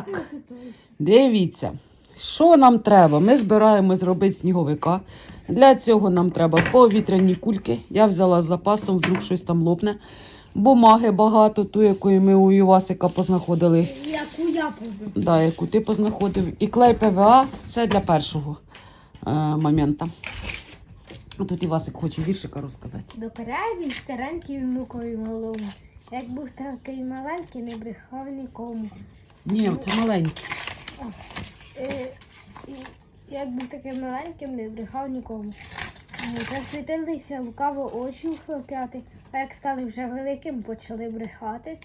Так, дивіться, що нам треба? Ми збираємо зробити сніговика. Для цього нам треба повітряні кульки. Я взяла з запасом, вдруг щось там лопне. Бумаги багато, ту, якої ми у Івасика познаходили. Яку я побив. Да, яку ти познаходив. І клей ПВА це для першого е, моменту. Тут Івасик хоче віршика розказати. До передній старенький внукові малому. Як був такий маленький, не брехав нікому. Ні, це маленький. Е, як був таким маленьким, не брехав нікому. Е, Засвітилися лукаво очі у хлоп'яти, а як стали вже великим, почали брехати.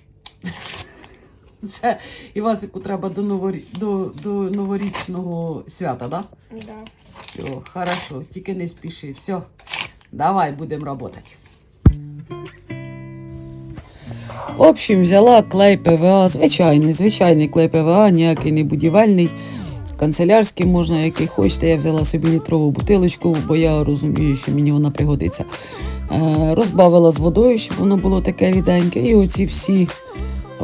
Це Івасику треба до, новорі... до, до новорічного свята, так? Да? Да. Все, хорошо, тільки не спіши. Все, давай будемо працювати. В общем, взяла клей ПВА, звичайний, звичайний клей ПВА, ніякий не будівельний. Канцелярський можна, який хочете. Я взяла собі літрову бутилочку, бо я розумію, що мені вона пригодиться. Е, розбавила з водою, щоб воно було таке ріденьке. І оці всі,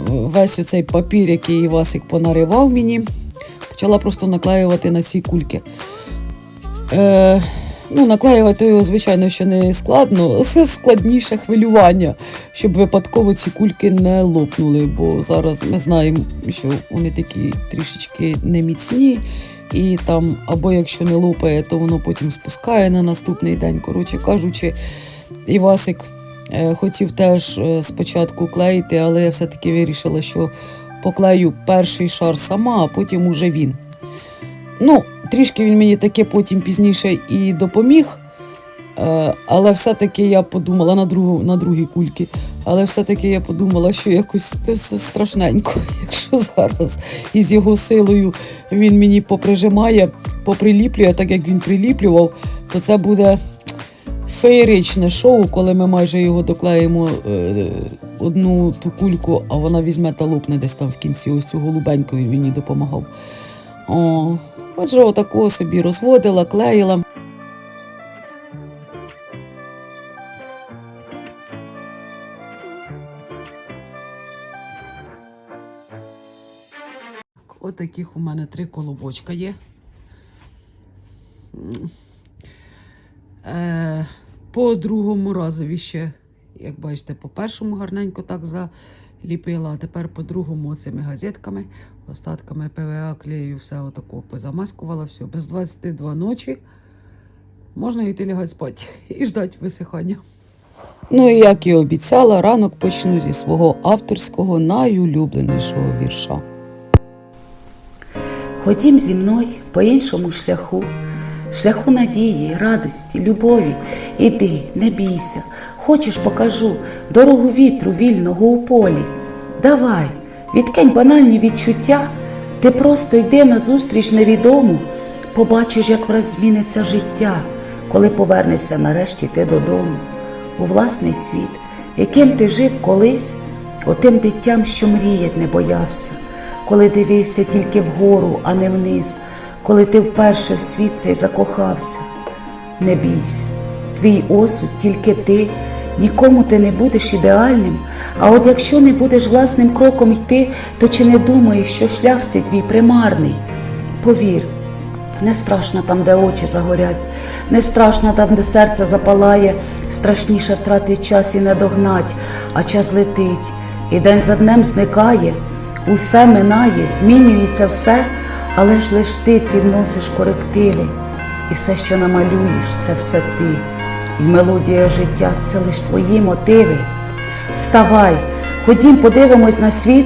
весь оцей папір, який Івасик понаривав мені, почала просто наклеювати на ці кульки. Ну, наклеювати його, звичайно, що не складно, це складніше хвилювання, щоб випадково ці кульки не лопнули, бо зараз ми знаємо, що вони такі трішечки неміцні, і там, або якщо не лопає, то воно потім спускає на наступний день. Коротше кажучи, Івасик е, хотів теж е, спочатку клеїти, але я все-таки вирішила, що поклею перший шар сама, а потім уже він. Ну, трішки він мені таке потім пізніше і допоміг. Е, але все-таки я подумала на другу, на другі кульки. Але все-таки я подумала, що якось це страшненько, якщо зараз із його силою він мені поприжимає, поприліплює, так як він приліплював, то це буде феєричне шоу, коли ми майже його доклеїмо е, одну ту кульку, а вона візьме та лопне десь там в кінці. Ось цю голубеньку він мені допомагав. О, отже, отакого собі розводила, клеїла. Отаких у мене три колобочка є. Е, по другому разові ще, як бачите, по першому гарненько так заліпила, а тепер по другому цими газетками, остатками ПВА клею, все отако позамаскувала, все. Без 22 ночі можна йти лягати спати і ждати висихання. Ну і як і обіцяла, ранок почну зі свого авторського найулюбленішого вірша. Ходім зі мною по іншому шляху, шляху надії, радості, любові. Іди, не бійся, хочеш покажу дорогу вітру вільного у полі. Давай, відкинь банальні відчуття, ти просто йди назустріч невідому, побачиш, як враз зміниться життя, коли повернешся нарешті ти додому, у власний світ, яким ти жив колись, отим дитям, що мріять не боявся коли дивився тільки вгору, а не вниз, коли ти вперше в світ цей закохався. Не бійся, твій осуд тільки ти, нікому ти не будеш ідеальним. А от якщо не будеш власним кроком йти, то чи не думаєш, що шлях цей твій примарний? Повір, не страшно там, де очі загорять, не страшно там, де серце запалає, страшніше втратить час і не догнать, а час летить, і день за днем зникає. Усе минає, змінюється все, але ж лиш ти ці вносиш корективи. І все, що намалюєш, це все ти. І мелодія життя це лиш твої мотиви. Вставай, ходім, подивимось на світ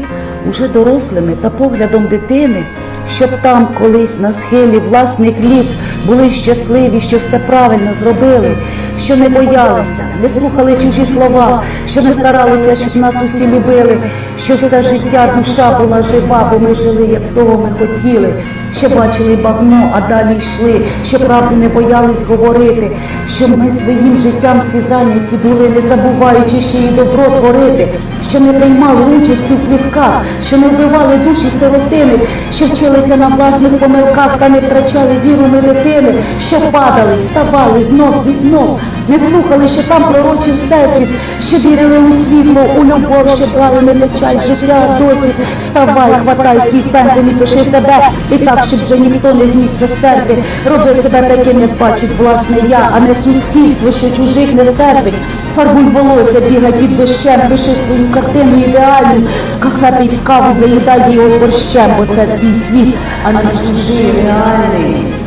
уже дорослими та поглядом дитини, щоб там колись на схилі власних літ були щасливі, що все правильно зробили, що не боялися, не слухали чужі слова, що не старалися, щоб нас усі любили, що все життя душа була жива, бо ми жили, як того ми хотіли, що бачили багно, а далі йшли, що правду не боялись говорити, щоб ми своїм життям всі зайняті були, не забуваючи ще й добро творити, що не приймали участі в квітках, що не вбивали душі сиротини, що вчилися на власних помилках та не втрачали віру дитини, що падали, вставали знов і знов, не слухали, що там пророчий всесвіт, що вірили у світло, у любов, що брали не печаль, життя, досвід. Вставай, хватай свій пензель і пиши себе, і так, щоб вже ніхто не зміг це стерти. Роби себе таким, як бачить власне я, а не суспільство, що чужих не стерпить. Фарбуй волосся, бігай під дощем, пиши свою картину ідеальну, в кафе пий каву, заїдай його борщем, бо це твій світ, а не чужий реальний.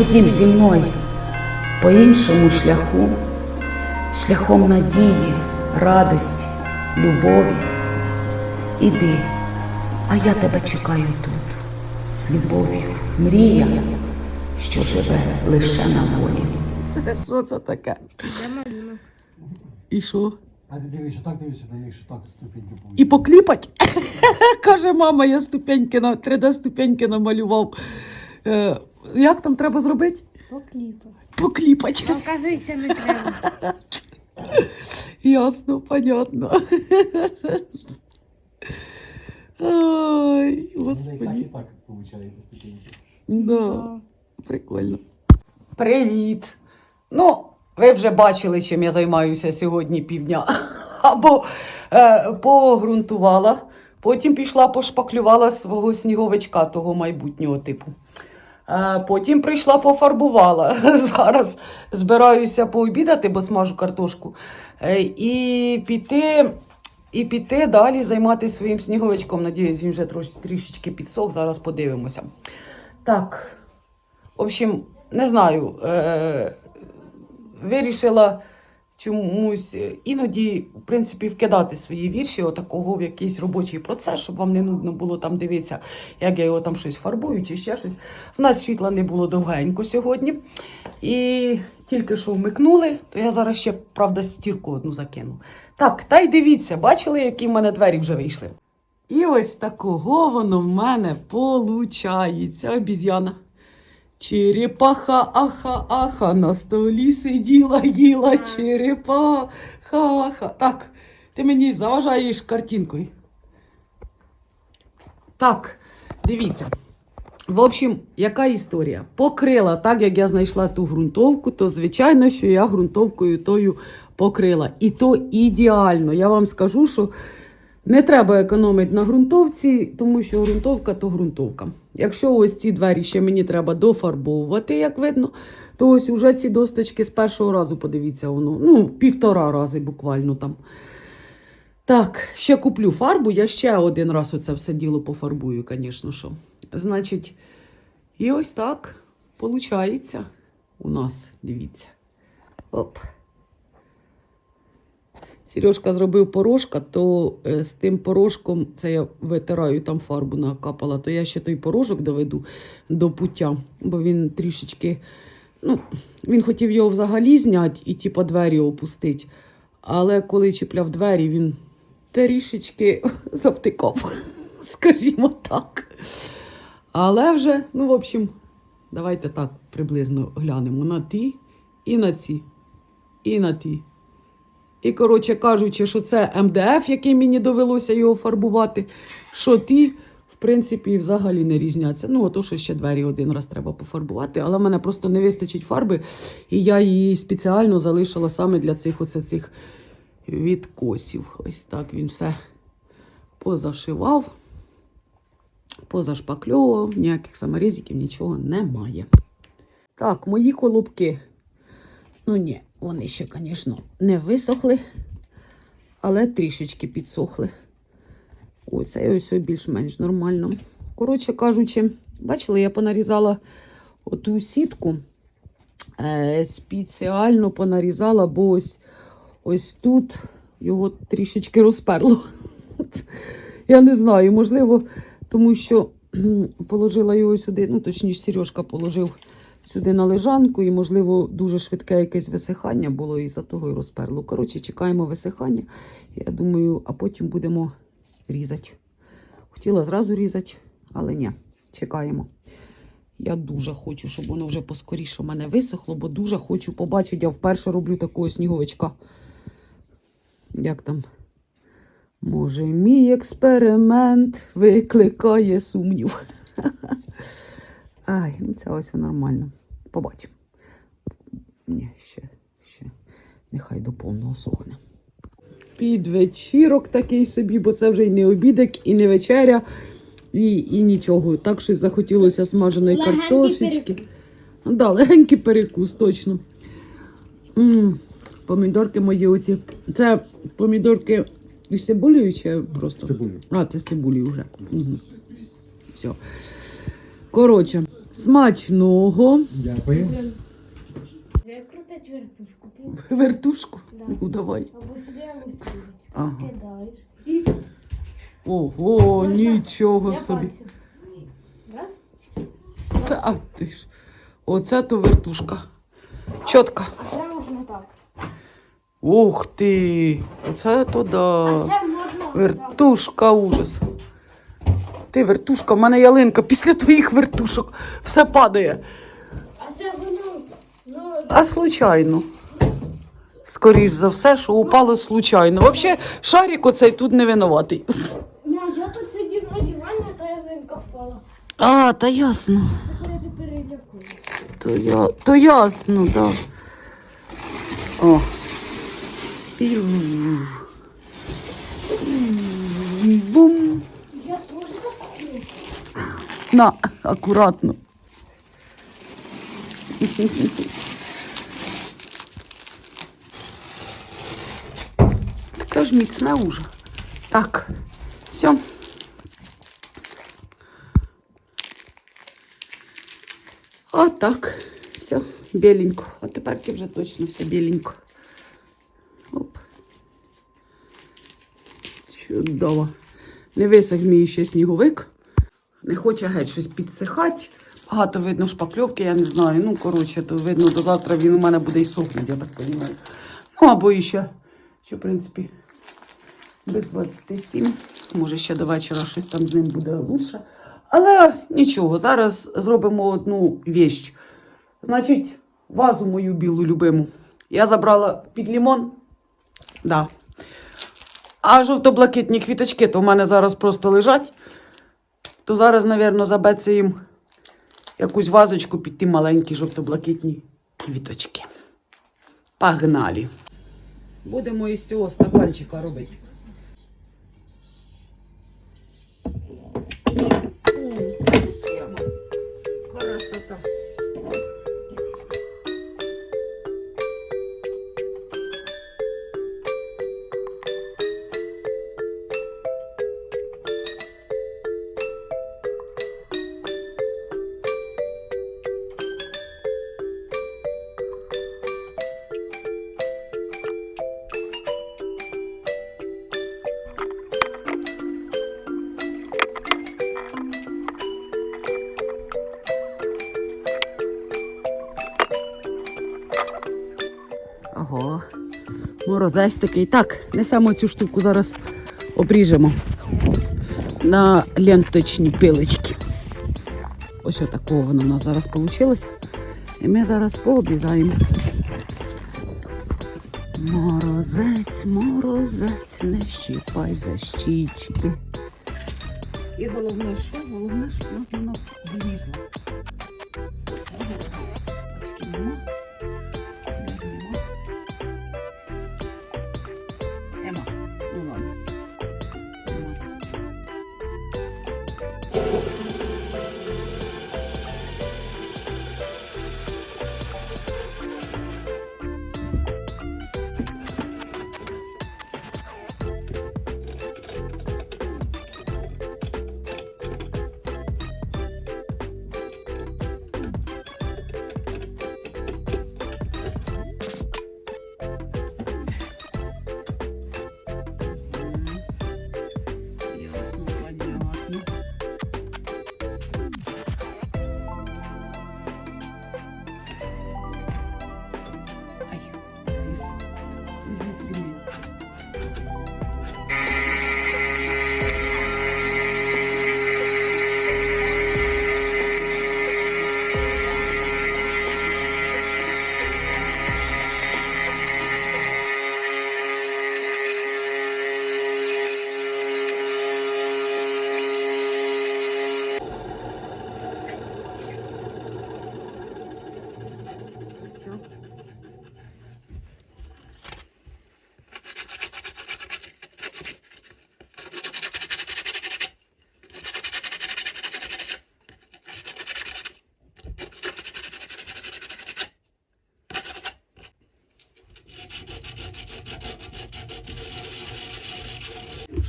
Ходім зі мною по іншому шляху, шляхом надії, радості, любові. Іди, а я тебе чекаю тут, з любов'ю, мрія, що живе лише на волі. Що це таке? І що? А ти дивишся, так дивишся на них, що так ступеньки будуть. І покліпать. Каже, мама, я ступеньки на 3D ступеньки намалював. Е, як там треба зробити? Покліпав. Покліпать. Оказується, не треба. Ясно, понятно. Вони і так, і так виходить ступеньки. Да, прикольно. Привіт. Ну, ви вже бачили, чим я займаюся сьогодні півдня. Або е, погрунтувала, потім пішла пошпаклювала свого сніговичка того майбутнього типу. Е, потім прийшла пофарбувала. Зараз збираюся пообідати, бо смажу картошку. Е, і піти. І піти далі займатися своїм сніговичком. Надіюсь, він вже трішечки підсох. Зараз подивимося. Так. В общем, не знаю. Е- вирішила чомусь е, іноді, в принципі, вкидати свої вірші отакого в якийсь робочий процес, щоб вам не нудно було там дивитися, як я його там щось фарбую чи ще щось. В нас світла не було довгенько сьогодні. І тільки що вмикнули, то я зараз ще, правда, стірку одну закину. Так, та й дивіться, бачили, які в мене двері вже вийшли. І ось такого воно в мене получається. Обіз'яна. Черепаха, аха, аха, на столі сиділа, їла черепаха, аха. Так, ти мені заважаєш картинкою. Так, дивіться. В общем, яка історія? Покрила, так як я знайшла ту ґрунтовку, то звичайно, що я ґрунтовкою тою покрила. І то ідеально. Я вам скажу, що не треба економити на ґрунтовці, тому що ґрунтовка то ґрунтовка. Якщо ось ці двері ще мені треба дофарбовувати, як видно, то ось уже ці досточки з першого разу, подивіться, воно, ну, півтора рази буквально там. Так, ще куплю фарбу, я ще один раз оце все діло пофарбую, звісно що. Значить, і ось так виходить у нас, дивіться. Оп. Сережка зробив порошка, то е, з тим порошком, це я витираю, там фарбу накапала, то я ще той порошок доведу до пуття, бо він трішечки. Ну, він хотів його взагалі зняти і типу, двері опустити. Але коли чіпляв двері, він трішечки завтикав, скажімо так. Але вже, ну, в общем, давайте так приблизно глянемо на ті і на ці, і на ті. І, коротше кажучи, що це МДФ, який мені довелося його фарбувати, що ті, в принципі, взагалі не різняться. Ну, ото що ще двері один раз треба пофарбувати, але в мене просто не вистачить фарби, і я її спеціально залишила саме для цих оце цих відкосів. Ось так він все позашивав, позашпакльовував, ніяких саморізиків, нічого немає. Так, мої колобки. Ну ні, вони ще, звісно, не висохли, але трішечки підсохли. Ось це ось більш-менш нормально. Коротше кажучи, бачили, я понарізала оту сітку. Е, спеціально понарізала, бо ось, ось тут його трішечки розперло. Я не знаю, можливо, тому що положила його сюди, ну, точніше, Сережка положив сюди на лежанку, і, можливо, дуже швидке якесь висихання було, і за того і розперло. Коротше, чекаємо висихання. Я думаю, а потім будемо різати. Хотіла зразу різати, але ні, чекаємо. Я дуже хочу, щоб воно вже поскоріше у мене висохло, бо дуже хочу побачити. Я вперше роблю такого сніговичка. Як там? Може, мій експеримент викликає сумнів. Ай, ну це ось нормально. Побачимо. Ні, ще, ще. Нехай до повного сохне. Під вечірок такий собі, бо це вже й не обідок, і не вечеря, і, і нічого. Так щось захотілося смаженої Легенький картошечки. перекус. Да, легенький перекус, точно. м помідорки мої оці. Це помідорки із цибулею чи просто? Цибулю. А, це з цибулею вже. Угу. Все. Коротше, смачного. Дякую. Як крутить вертушку, Вертушку. Да. Ну, давай. або собі, або собі. Ага. Кидаєш. І Ого, нічого я собі. Раз. Та ти ж. Оце то вертушка. Чотка. А ще можна так. Ух ти! Оце то А ще можна. Вертушка ужас. Ти вертушка, в мене ялинка після твоїх вертушок все падає. А це воно, ну, А случайно. Скоріш за все, що упало случайно. Взагалі, шарик оцей тут не винуватий. ну, я тут сидів на дивані, та ялинка впала. А, та ясно. Тепер я тепер дякую. То, я, то ясно, так. Да. О. Пів. Бум. Я теж так хочу. На, акуратно. Таке ж міцне уже. Так, все. Отак. Все, біленько. А тепер вже точно все біленько. Оп. Чудово. Не висох мій ще сніговик. Не хоче геть щось підсихати. Багато видно шпакльовки, я не знаю. Ну, коротше, то видно, до завтра він у мене буде і сохнути, я так розумію. Ну, або іще, що, в принципі, без 27. Може, ще до вечора щось там з ним буде лучше. Але нічого, зараз зробимо одну віч. Значить, вазу мою білу любиму. Я забрала під лімон. Да. А жовто-блакитні квіточки то в мене зараз просто лежать. То зараз, мабуть, забеться їм якусь вазочку під ті маленькі жовто-блакитні квіточки. Погнали. Будемо із цього стаканчика робити. Красота. Морозець такий. Так, несемо цю штуку зараз обріжемо на ленточні пилочки. Ось отакого воно у нас зараз вийшло. І ми зараз пообрізаємо. Морозець, морозець, не щіпай за щічки. І головне, що? Головне, щоб воно влізло. Це головне.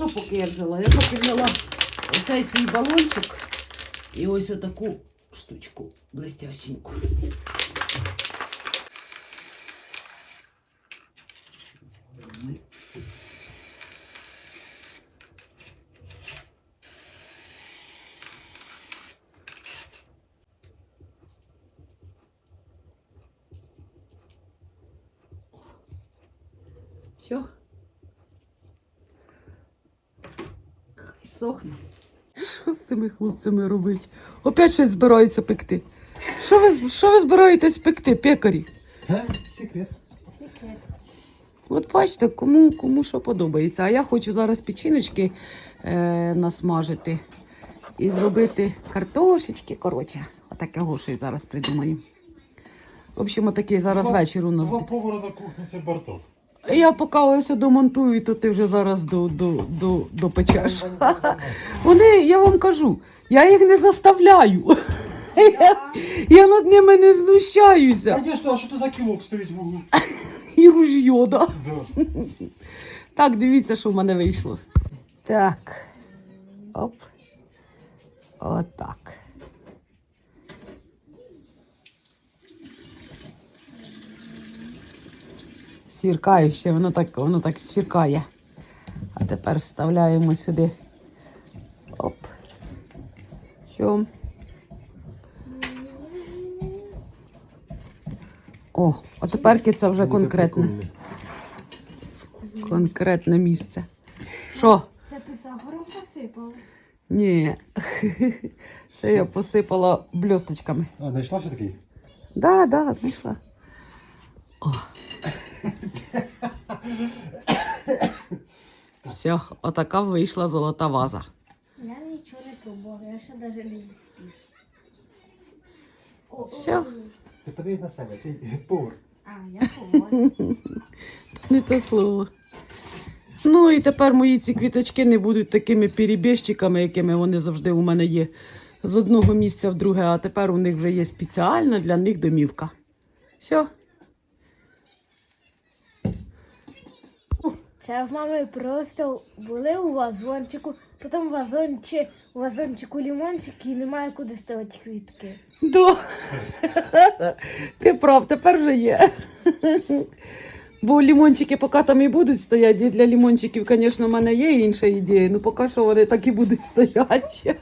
Що поки я взяла? Я поки взяла оцей свій балончик і ось отаку штучку блестященьку. Все. Хай сохне. Цими хлопцями робить? Опять щось збираються пекти. Що ви, що ви збираєтесь пекти, пекарі? Га? Секрет. Секрет. От бачите, кому, кому що подобається. А я хочу зараз печіночки е, насмажити і зробити картошечки. Коротше, отакого що я зараз придумаю. В общем, отакий зараз вечір у нас буде. повара на кухні це Барток. Я поки ось домонтую, то ти вже зараз до, до, до, допечеш. Вони, я вам кажу, я їх не заставляю. Я, я над ними не знущаюся. А що то за кілок стоїть в углу? І ружьо, да. Да. Так, дивіться, що в мене вийшло. Так. Оп. Отак. Свіркаюче, воно так, воно так свіркає. А тепер вставляємо сюди. Оп. Що? О, а тепер це вже конкретне. Конкретне місце. Що? Це ти сахаром посипав? Ні. Це я посипала бльосточками. А, знайшла все таки? Да, да, знайшла. О. Все, отака вийшла золота ваза. Я нічого не пробував, я ще навіть не Всьо. о. Ти подивись на себе, ти повар. А, я повар. Не те слово. Ну і тепер мої ці квіточки не будуть такими перебіжчиками, якими вони завжди у мене є. З одного місця в друге, а тепер у них вже є спеціальна для них домівка. Все. Це в мами просто були у вазончику, потім в вазончі, у вазончику лімончик і немає куди ставити квітки. Да. Ти прав, тепер вже є. Бо лімончики поки там і будуть стояти. І для лімончиків, звісно, в мене є інша ідея, ну поки що вони так і будуть стояти.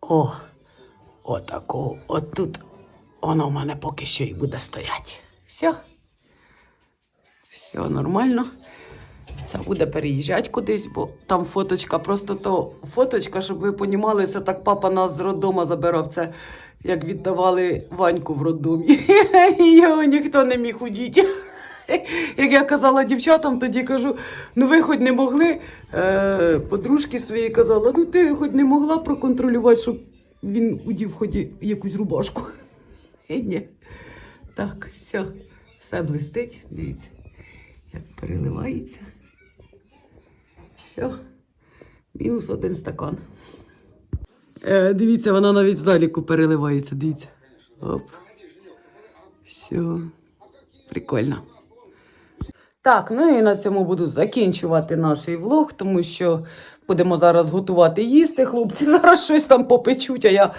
О, отако, отут воно в мене поки що і буде стояти. Все. Все нормально. Це буде переїжджати кудись, бо там фоточка, просто то фоточка, щоб ви понімали, це так папа нас з роддома забирав. Це як віддавали Ваньку в роддомі. Його ніхто не міг удіти. Як я казала дівчатам, тоді кажу: ну ви хоч не могли, е, подружки свої казала, ну ти хоч не могла проконтролювати, щоб він удів хоч якусь рубашку. Ні. Так, все, все блистить, дивіться, як переливається. Все. Мінус один стакан. Е, дивіться, вона навіть здалеку переливається. Дивіться. Оп. Все. Прикольно. Так, ну і на цьому буду закінчувати наш влог, тому що будемо зараз готувати їсти. Хлопці зараз щось там попечуть, а я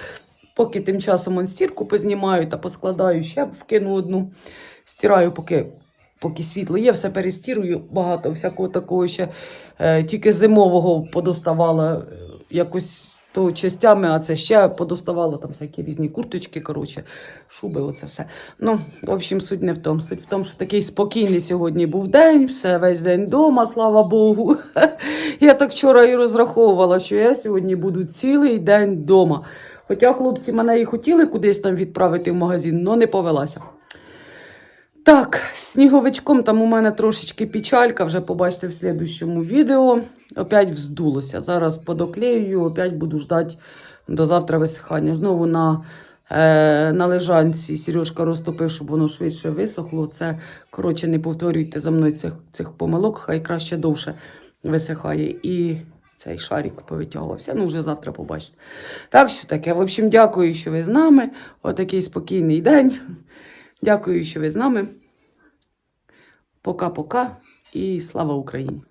поки тим часом он стірку познімаю та поскладаю, ще вкину одну. Стираю, поки, поки світло є, все перестірую, багато всякого такого ще. Е, тільки зимового подоставала е, якось то частями, а це ще подоставала там всякі різні курточки, коротше, шуби, оце все. Ну, в общем, суть не в тому. Суть в тому, що такий спокійний сьогодні був день, все весь день вдома, слава Богу. Я так вчора і розраховувала, що я сьогодні буду цілий день вдома. Хоча хлопці мене і хотіли кудись там відправити в магазин, але не повелася. Так, сніговичком там у мене трошечки печалька, вже побачите в слідущому відео. Опять вздулося. Зараз подоклею, опять буду ждати до завтра висихання. Знову на, е, на лежанці Сережка розтопив, щоб воно швидше висохло. Це, коротше, не повторюйте за мною цих, цих помилок, хай краще довше висихає. І цей шарик повитягувався. Ну, вже завтра побачите. Так що таке. В общем, дякую, що ви з нами. Отакий спокійний день. Дякую, що ви з нами. Пока-пока і слава Україні!